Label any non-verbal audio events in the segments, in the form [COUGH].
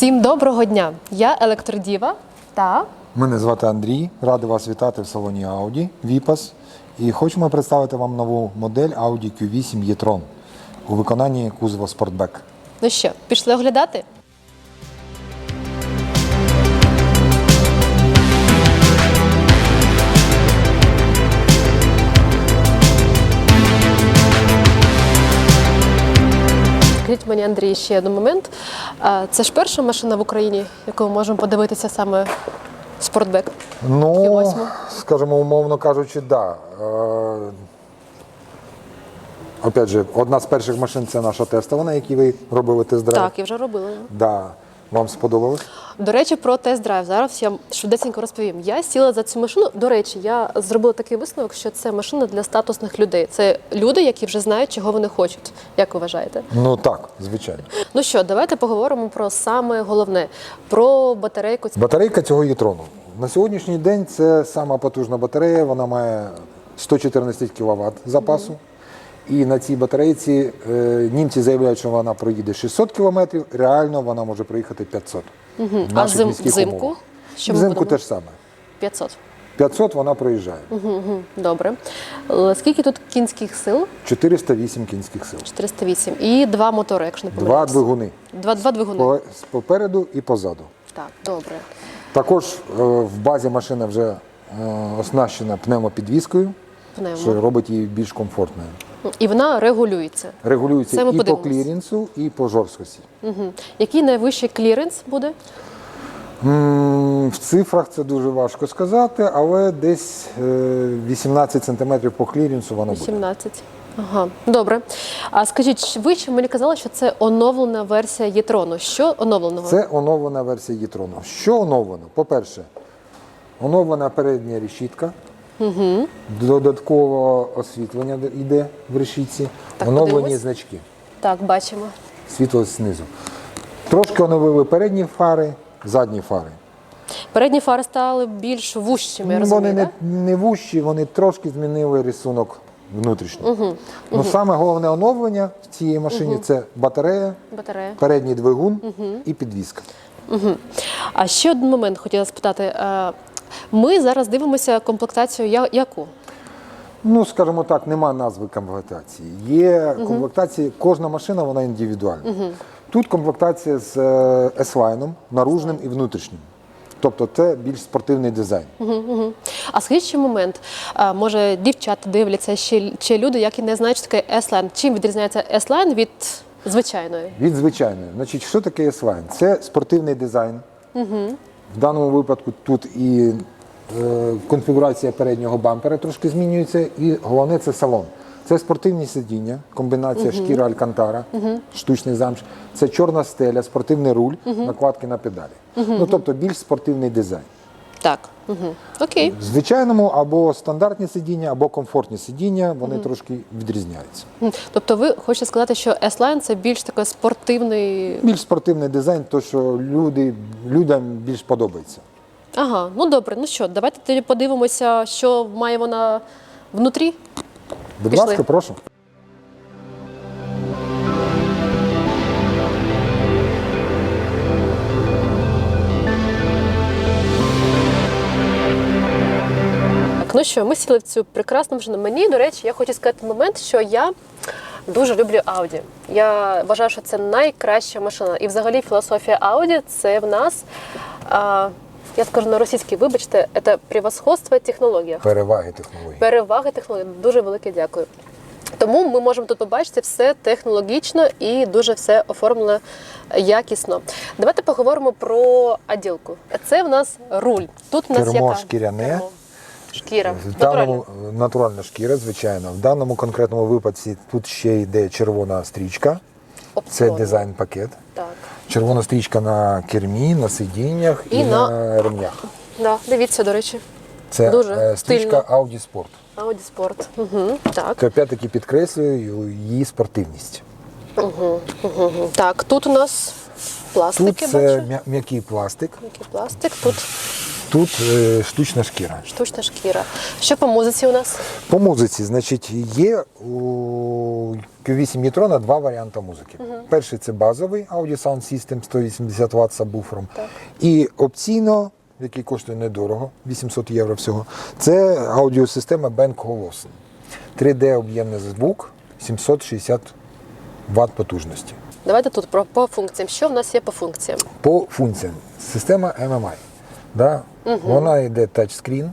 Всім доброго дня! Я електродіва та Мене звати Андрій, радий вас вітати в салоні Audi Vipas. І хочемо представити вам нову модель Audi Q8 e-tron у виконанні кузова Sportback. ну що, пішли оглядати? Мені, Андрій, ще один момент. Це ж перша машина в Україні, яку ми можемо подивитися саме спортбек. Ну, скажімо, умовно кажучи, да. Е, Опять же, одна з перших машин це наша тестова, на якій ви робили тест-драйв. Так, я вже робила. Да. Вам сподобалось? До речі, про тест-драйв. Зараз я швидесенько розповім. Я сіла за цю машину. До речі, я зробила такий висновок, що це машина для статусних людей. Це люди, які вже знають, чого вони хочуть. Як ви вважаєте? Ну так, звичайно. Ну що, давайте поговоримо про саме головне про батарейку. Батарейка цього єтрону. На сьогоднішній день це сама потужна батарея, вона має 114 кВт запасу. І на цій батарейці е, німці заявляють, що вона проїде 600 км, реально вона може проїхати 500. В А зим, взимку? Що Взимку теж саме. 500. 500 вона проїжджає. Угу, добре. Е, Скільки тут кінських сил? 408 кінських сил. 408. І два мотори, якщо не Два двигуни. Два, два двигуни. Попереду і позаду. Так, добре. Також е, в базі машина вже оснащена пневмопідвіскою, Пневмо. що робить її більш комфортною. І вона регулюється. Регулюється Це ми і по клірінсу, і по жорсткості. Угу. Який найвищий кліренс буде? М, В цифрах це дуже важко сказати, але десь е, 18 см по клірінсу воно буде. 17. Ага, добре. А скажіть, ви ще мені казали, що це оновлена версія Єтрону. Що оновленого? Це оновлена версія Єтрону. Що оновлено? По-перше, оновлена передня решітка. Угу. Додатково освітлення йде в решітці. Так, Оновлені подивимось. значки. Так, бачимо. Світло знизу. Трошки оновили передні фари, задні фари. Передні фари стали більш вужчими, я розумію, вони не, не вущі, вони трошки змінили рисунок внутрішній. Ну, саме головне оновлення в цій машині це батарея, Батарея. передній двигун і підвізка. Угу. А ще один момент хотіла спитати. Е, Ми зараз дивимося комплектацію яку? Ну, скажімо так, нема назви комплектації. Є комплектації, кожна машина вона індивідуальна. Тут комплектація з е, S-лайном, наружним і внутрішнім. Тобто це більш спортивний дизайн. Угу. А скажіть ще момент. А, може, дівчата дивляться, ще, чи люди, які не знають, що таке S-Line. Чим відрізняється S-Line від звичайної? Від звичайної. Значить, що таке S-Line? Це спортивний дизайн. В даному випадку тут і е, конфігурація переднього бампера трошки змінюється, і головне це салон. Це спортивні сидіння, комбінація шкіра Алькантара, штучний замш. Це чорна стеля, спортивний руль, накладки на педалі. Ну тобто більш спортивний дизайн. Так. Угу. Окей. В звичайному або стандартні сидіння, або комфортні сидіння, вони трошки відрізняються. Тобто ви хочете сказати, що S-Line це більш такий спортивний. Більш спортивний дизайн, то що люди, людям більш подобається. Ага, ну добре, ну що, давайте тоді подивимося, що має вона внутрі. Будь Пішли. ласка, прошу. Ну що, ми сіли в цю прекрасну машину. Мені, до речі, я хочу сказати момент, що я дуже люблю Audi. Я вважаю, що це найкраща машина. І взагалі філософія Audi це в нас, а, я скажу на російській, вибачте, це превосходство в технологіях. Переваги технологій. Переваги технологій. Дуже велике дякую. Тому ми можемо тут побачити все технологічно і дуже все оформлено якісно. Давайте поговоримо про оділку. Це в нас руль. Тут у нас Кермо яка? шкіряне. Кермо. Шкіра. В даному натуральна шкіра, звичайно. В даному конкретному випадку тут ще йде червона стрічка. Це дизайн пакет. Так. Червона стрічка на кермі, на сидіннях і, І на... на- ремнях. Да, дивіться, до речі. Це Дуже е, стрічка стильно. Audi Sport. Audi Sport. Угу. Так. То опять-таки підкреслює її спортивність. Угу. Так, тут у нас пластики, Тут це м'я- м'який пластик. Який пластик. Тут тут е, штучна шкіра. Штучна шкіра. Що по музиці у нас? По музиці, значить, є у Q8 Neutron два варіанти музики. Перший це базовий Audio Sound System 180 Вт сабвуфером. І опційно, який коштує недорого, 800 євро всього, це аудіосистема Bang Olufsen. 3D об'ємний звук, 760 Вт потужності. Давайте тут про по функціям. Що в нас є по функціям? По функціям. Система MMI. Да? Вона йде тачскрін,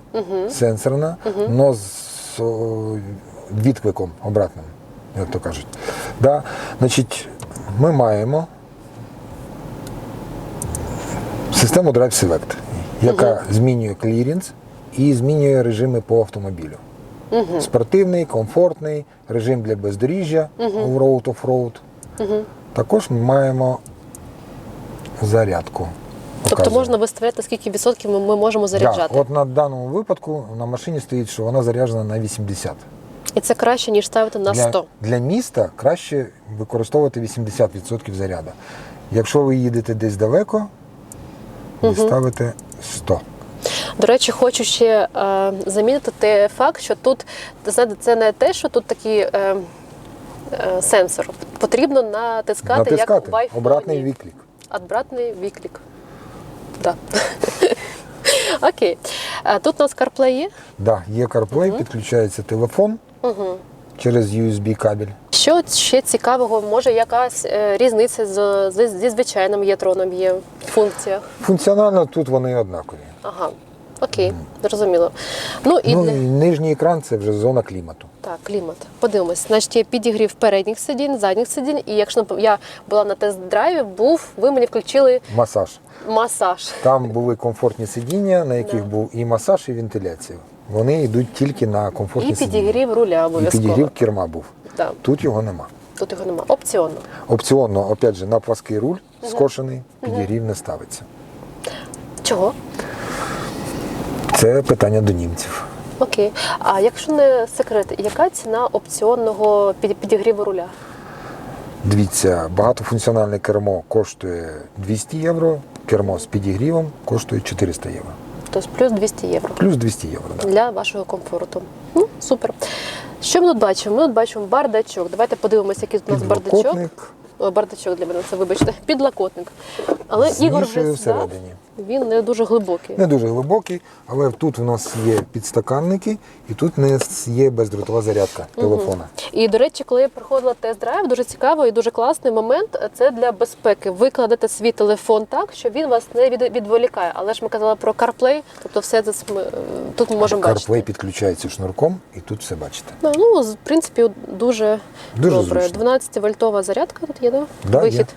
сенсорна, але з о, відкликом обратним, як то кажуть. Да? Значить, ми маємо систему Drive Select, яка змінює клірінс і змінює режими по автомобілю. Спортивний, комфортний, режим для бездоріжжя, road off-road. Також ми маємо зарядку. Тобто можна виставляти, скільки відсотків ми, можемо заряджати. Да, от на даному випадку на машині стоїть, що вона заряджена на 80. І це краще, ніж ставити на 100. для міста краще використовувати 80% заряду. Якщо ви їдете десь далеко, ви ставите 100. До речі, хочу ще е, замітити факт, що тут знаєте, це не те, що тут такий е, е, сенсор. Потрібно натискати, Натискати як в iPhone. обратний відклик. Обратний відклик. Да. [LAUGHS] Окей. Е, Тут у нас CarPlay є. Да, є CarPlay, підключається телефон через USB кабель. Що ще цікавого, може якась е, різниця з, з, зі звичайним єтроном є в функціях? Функціонально тут вони однакові. Ага. Окей, зрозуміло. Ну і Ну, для- нижній екран це вже зона клімату. Так, клімат. Подивимось. Значить, є підігрів передніх сидінь, задніх сидінь. І якщо я була на тест-драйві, був, ви мені включили Масаж. масаж. Там були комфортні сидіння, на яких був і масаж, і вентиляція. Вони йдуть тільки на комфортні І сидіння. підігрів руля І обов'язково. підігрів керма був. Да, Тут його нема. тут його нема. Опціонно. Опціонно, опять же, на плаский руль скошений, підігрів не ставиться. Чого? Це питання до німців. Окей. А якщо не секрет, яка ціна опціонного підігріву руля? Дивіться, багатофункціональне кермо коштує 200 євро, кермо з підігрівом коштує 400 євро. Тобто плюс 200 євро. Плюс 200 євро. Да. для вашого комфорту. Ну, супер. Що ми тут бачимо? Ми тут бачимо бардачок. Давайте подивимося, який тут у нас бардачок. Підлокотник бардачок для мене, це вибачте, підлокотник. Але з Ігор нішею вже всередині. він не дуже глибокий. Не дуже глибокий, але тут у нас є підстаканники, і тут у нас є бездротова зарядка телефона. І до речі, коли я проходила тест-драйв, дуже цікавий і дуже класний момент. Це для безпеки. Ви кладете свій телефон так, що він вас не від- відволікає. Але ж ми казали про CarPlay, тобто все це ми, е, тут ми можемо бачити. CarPlay підключається шнурком, і тут все бачите. Ну, Ну, з- в принципі, дуже, Дуже добре. зручно. 12 вольтова зарядка тут є, да? Да, Вихід.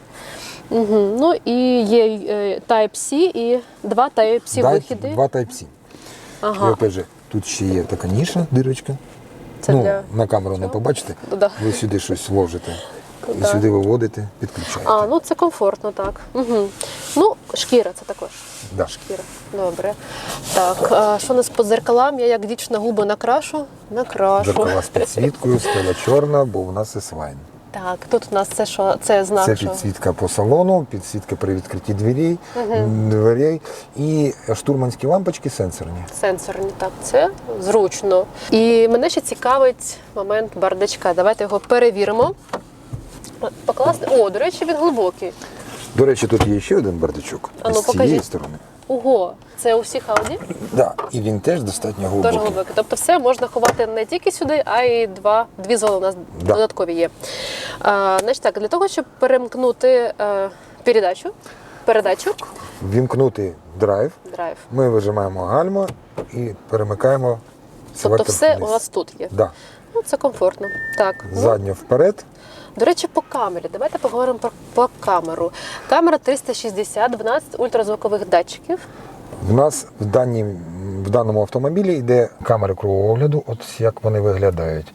Угу. Ну і є е, Type-C і два Type-C Да, вихіди. Два Type-C. І опять же, тут ще є така ніша, дирочка. Це ну, для... на камеру не побачите. Да. Ви сюди щось вложите. І сюди виводите, підключаєте. А, ну це комфортно, так. Угу. Ну, шкіра це також. Да. Шкіра. Добре. Так, а що у нас по зеркалам? Я як дівчина губи накрашу? Накрашу. Зеркала з підсвіткою, стела чорна, бо у нас S-Line. Так, тут у нас це що? Це знак. Це підсвітка по салону, підсвітка при відкритті дверей, дверей і штурманські лампочки сенсорні. Сенсорні, так, це зручно. І мене ще цікавить момент бардачка. Давайте його перевіримо. Покласти. О, до речі, він глибокий. До речі, тут є ще один бардачок А ну, з цієї сторони. Ого, це у всіх ауді? Да, і він теж достатньо Дуже глибокий. глибокий. Тобто все можна ховати не тільки сюди, а й два, дві зони у нас Да. додаткові є. А, значить так, для того, щоб перемкнути е, передачу, передачу, Вімкнути драйв, драйв. ми вижимаємо гальма і перемикаємо Тобто все вниз. у нас тут є. Да. Ну, це комфортно. Так. ну, Задньо вперед. До речі, по камері. Давайте поговоримо про по камеру. Камера 360, 12 ультразвукових датчиків. У нас в, даній, в даному автомобілі йде камера кругогляду, от як вони виглядають.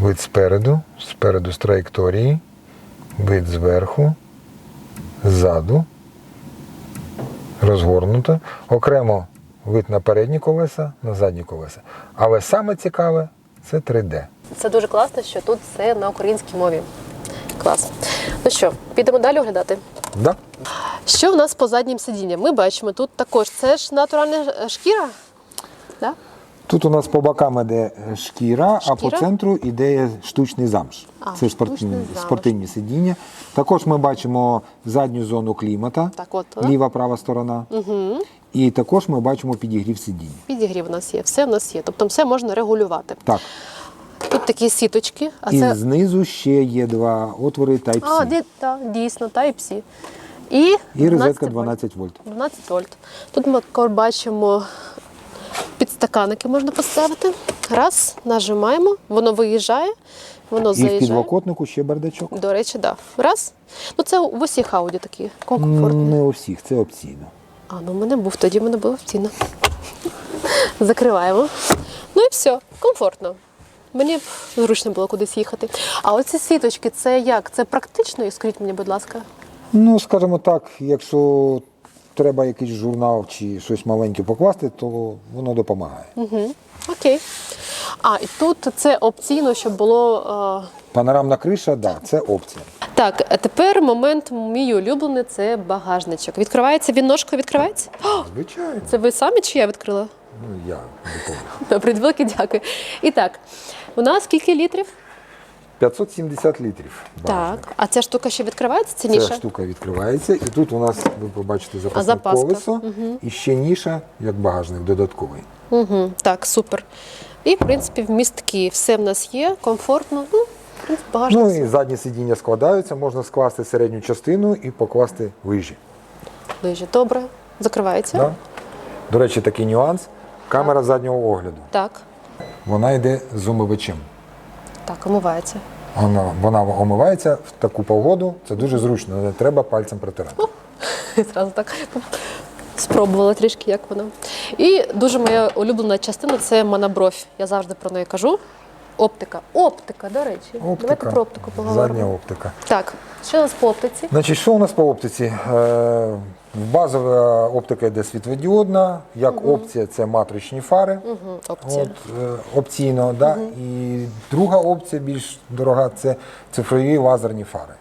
Вид спереду, спереду з траєкторії, вид зверху, ззаду, розгорнуто. Окремо вид на передні колеса, на задні колеса. Але саме цікаве це 3D. Це дуже класно, що тут все на українській мові. Клас. Ну що, підемо далі оглядати. Да? Що в нас по заднім сидінням? Ми бачимо тут також це ж натуральна шкіра. Да? Тут у нас по бокам іде е, шкіра, а по центру іде штучний замш. А, Це спорт- штучний замш. спортивні сидіння. Також ми бачимо задню зону клімата, Так, от, ліва права сторона. Угу. І також ми бачимо підігрів сидіння. Підігрів у нас є, все в нас є. Тобто все можна регулювати. Так. Тут такі сіточки, а і це знизу ще є два отвори Type-C. а, ді, та, дійсно, Type-C. І, І розетка 12 12 вольт. 12 вольт. Тут ми також бачимо підстаканники можна поставити. Раз, нажимаємо, воно виїжджає, воно І в заїжджає. підлокотнику ще бардачок. До речі, так. Да. Раз. Ну це в усіх ауді такі комфортні. Не у всіх, це опційно. А, ну в мене був, тоді в мене була офіційно. Закриваємо. Ну і все, комфортно. Мені б зручно було кудись їхати. А оці сіточки, це як? Це практично? І Скажіть мені, будь ласка. Ну, скажімо так, якщо треба якийсь журнал чи щось маленьке покласти, то воно допомагає. Угу. Окей. А, і тут це опційно, щоб було. Е... Панорамна криша, да, це опція. Так, а тепер момент мій улюблений це багажничок. Відкривається він ножкою відкривається? О, Звичайно. це ви самі чи я відкрила? Ну, я допомогу. [LAUGHS] Добре, велике дякую. І так, у нас скільки літрів? 570 літрів. Так. А ця штука ще відкривається? Це Ця ніша? штука відкривається, і тут у нас, ви побачите, запасне запаска. колесо, і ще ніша, як багажник додатковий. Угу, так, супер. І, в принципі, вміст такий. Все в нас є, комфортно. Ну, в принципі, багажник. Ну і задні сидіння складаються, можна скласти середню частину і покласти лижі. Лижі. Добре. Закривається. Да? До речі, такий нюанс. Камера заднього огляду. Так. Вона йде з омивачем. Так, омивається. Вона, вона омивається в таку погоду. Це дуже зручно, не треба пальцем протирати. [LAUGHS] Зразу так спробувала трішки, як воно. І дуже моя улюблена частина це монобровь. Я завжди про неї кажу. Оптика. Оптика, до речі. Давайте про оптику поговоримо. Задня оптика. Так, що у нас по оптиці? Значить, що у нас по оптиці? Е, базова оптика йде світлодіодна, як опція це матричні фари. Угу, опція. От, е, опційно, да? і друга опція більш дорога це цифрові лазерні фари.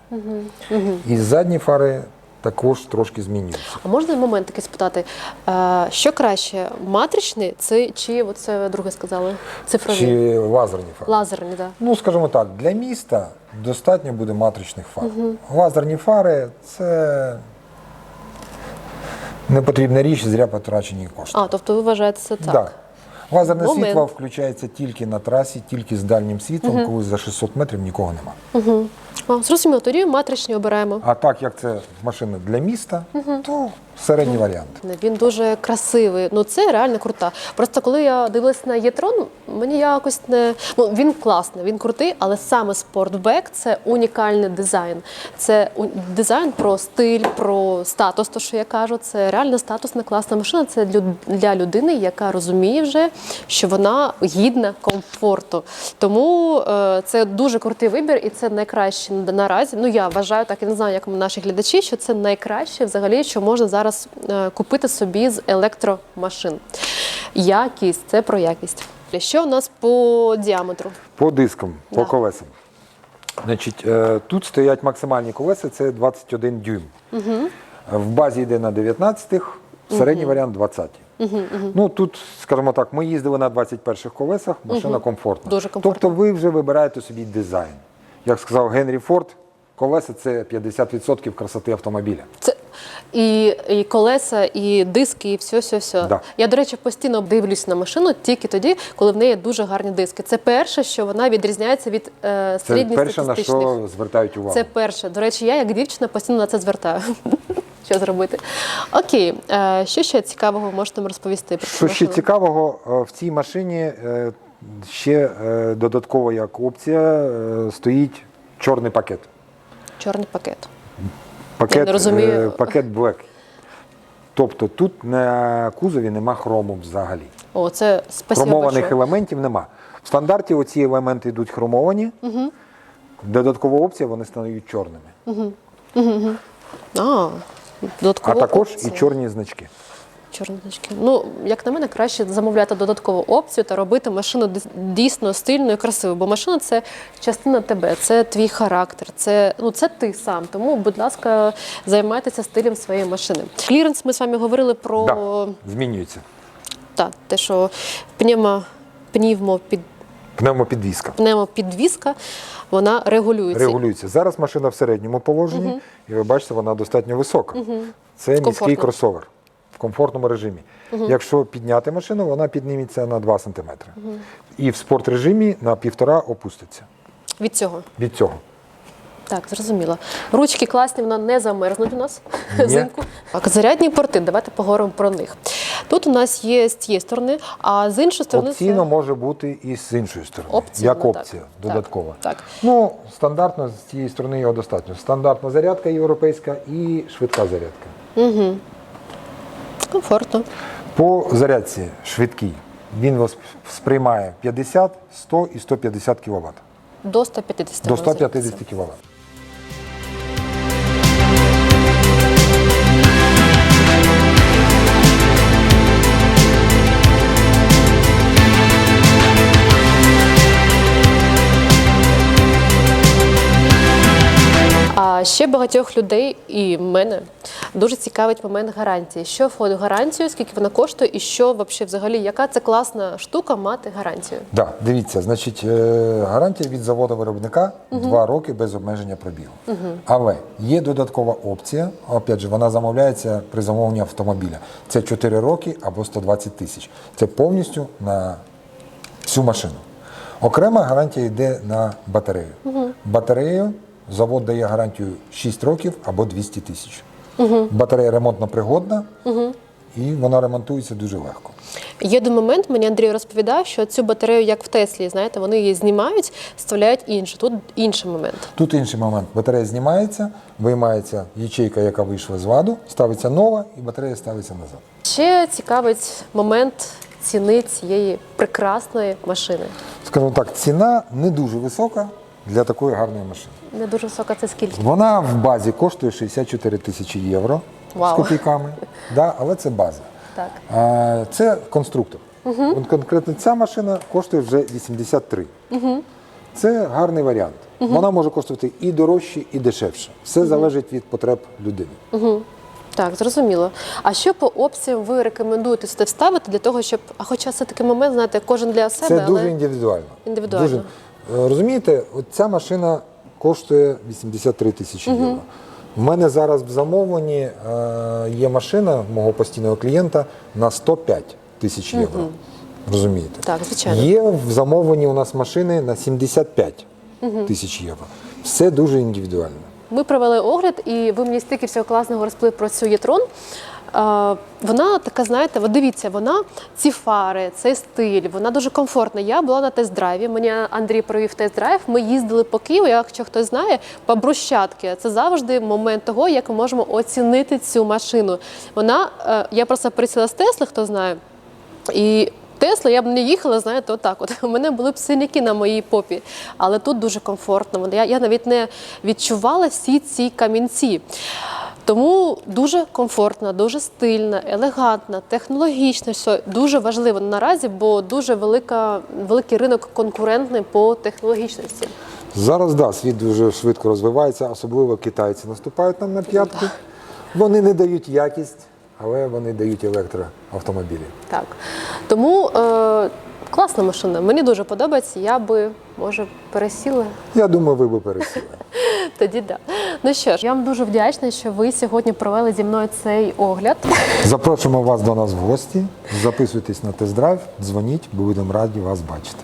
І задні фари також трошки змінюються. А можна момент такий спитати, е, що краще, матричний це, чи оце друге сказали? Цифрові? Чи лазерні фари? Лазерні, так. Да. Ну, скажімо так, для міста достатньо буде матричних фар. Лазерні фари це непотрібна річ, зря потрачені кошти. А, тобто ви вважаєте це так? Да. Лазерне Момент. світло включається тільки на трасі, тільки з дальнім світлом, коли за 600 метрів нікого нема. Угу. зрозуміло, тоді матричні обираємо. А так як це машина для міста, то середній варіант. Він дуже красивий. Ну це реально крута. Просто коли я дивилась на Єтрон, мені якось не ну він класний, він крутий, але саме спортбек це унікальний дизайн. Це дизайн про стиль, про статус. То що я кажу, це реально статусна класна машина. Це для, людини, яка розуміє вже, що вона гідна комфорту. Тому е, це дуже крутий вибір, і це найкраще наразі. Ну я вважаю так, я не знаю, як наші глядачі, що це найкраще взагалі, що можна зараз е, купити собі з електромашин. Якість це про якість. Що у нас по діаметру? По дискам, по Да. колесам. Значить, е, тут стоять максимальні колеса, це 21 дюйм. В базі йде на 19-х, середній варіант 20. Ну тут, скажімо так, ми їздили на 21-х колесах, машина комфортна. Дуже комфортна. Тобто ви вже вибираєте собі дизайн. Як сказав Генрі Форд, колеса це 50% красоти автомобіля. Це і, і колеса, і диски, і все, все, все. Да. Я, до речі, постійно дивлюсь на машину тільки тоді, коли в неї дуже гарні диски. Це перше, що вона відрізняється від е, Це перше, на що звертають увагу. Це перше. До речі, я як дівчина постійно на це звертаю. [LAUGHS] Що зробити? Окей, е, що ще цікавого можете розповісти про Що ще цікавого, е, в цій машині е, ще додатково як опція стоїть чорний пакет. Чорний пакет. Пакет, не розумію. е, пакет Black. Тобто тут на кузові нема хрому взагалі. О, це спасибо Хромованих большое. елементів нема. В стандарті оці елементи йдуть хромовані. Додаткова опція, вони стають чорними. А, А додаткова також опція. і чорні значки. Чорні значки. Ну, як на мене, краще замовляти додаткову опцію та робити машину дійсно стильною і красивою. Бо машина це частина тебе, це твій характер, це, ну, це ти сам. Тому, будь ласка, займайтеся стилем своєї машини. Кліренс, ми з вами говорили про Да, змінюється. та, те, що пневмо, пнівмо під Пневмопідвізка. пневмопідвізка, вона регулюється. Регулюється. Зараз машина в середньому положенні, і ви бачите, вона достатньо висока. Це міський Комфортно. кросовер в комфортному режимі. Якщо підняти машину, вона підніметься на 2 см. І в спорт режимі на 1,5 опуститься Від цього. від цього. Так, зрозуміло. Ручки класні, вона не замерзнуть у нас [LAUGHS] взимку. Так, зарядні порти, давайте поговоримо про них. Тут у нас є з цієї сторони, а з іншої сторони Опційно це може бути і з іншої сторони, Опційно, як опція Так, додаткова. так. Ну, стандартно з цієї сторони його достатньо. Стандартна зарядка європейська і швидка зарядка. Комфортно. По зарядці швидкій він вас сприймає 50, 100 і 150 кВт. До 150 До 150 кВт. Ще багатьох людей і мене дуже цікавить момент гарантії. Що входить в гарантію, скільки вона коштує, і що вообще взагалі, яка це класна штука мати гарантію. Да, дивіться, значить, е, гарантія від заводу виробника 2 роки без обмеження пробігу. Але є додаткова опція, опять же, вона замовляється при замовленні автомобіля. Це 4 роки або 120 тисяч. Це повністю на всю машину. Окрема гарантія йде на батарею. Батарею завод дає гарантію 6 років або 200 тисяч. Батарея ремонтно пригодна і вона ремонтується дуже легко. Є один момент, мені Андрій розповідав, що цю батарею, як в Теслі, знаєте, вони її знімають, вставляють іншу. Тут інший момент. Тут інший момент. Батарея знімається, виймається ячейка, яка вийшла з ладу, ставиться нова і батарея ставиться назад. Ще цікавить момент ціни цієї прекрасної машини. Скажімо так, ціна не дуже висока для такої гарної машини. Не дуже висока, це скільки? Вона в базі коштує 64 тисячі євро Вау. з копійками, [LAUGHS] да, але це база. Так. А, це конструктор. От конкретно ця машина коштує вже 83. Це гарний варіант. Вона може коштувати і дорожче, і дешевше. Все залежить від потреб людини. Так, зрозуміло. А що по опціям ви рекомендуєте сюди вставити для того, щоб. А хоча це такий момент, знаєте, кожен для себе, Це але дуже індивідуально. Індивідуально. Дуже. Е, Розумієте, от ця машина коштує 83 тисячі євро. У мене зараз в замовленні е, є машина мого постійного клієнта на 105 тисяч євро. Розумієте? Так, звичайно. Є в замовленні у нас машини на 75 тисяч євро. Все дуже індивідуально. Ми провели огляд, і ви мені стільки всього класного розповіли про цю Єтрон. Вона така, знаєте, от дивіться, вона ці фари, цей стиль, вона дуже комфортна. Я була на тест-драйві. Мені Андрій провів тест-драйв. Ми їздили по Києву, якщо хтось знає, по брусчатки. Це завжди момент того, як ми можемо оцінити цю машину. Вона, е, я просто присіла з Тесли, хто знає. І Тесла я б не їхала, знаєте, отак. От [LAUGHS] у мене були б синяки на моїй попі, але тут дуже комфортно. Я, я навіть не відчувала всі ці камінці. Тому дуже комфортна, дуже стильна, елегантна, технологічна. Все дуже важливо наразі, бо дуже велика, великий ринок конкурентний по технологічності. Зараз да, світ дуже швидко розвивається, особливо китайці наступають нам на п'ятки. Вони не дають якість, але вони дають електроавтомобілі. Так. Тому е, класна машина. Мені дуже подобається. Я би, може, пересіла. Я думаю, ви би пересіли. [LAUGHS] Тоді да. Ну що ж, я вам дуже вдячна, що ви сьогодні провели зі мною цей огляд. Запрошуємо вас до нас в гості. Записуйтесь на тест-драйв, дзвоніть, будемо раді вас бачити.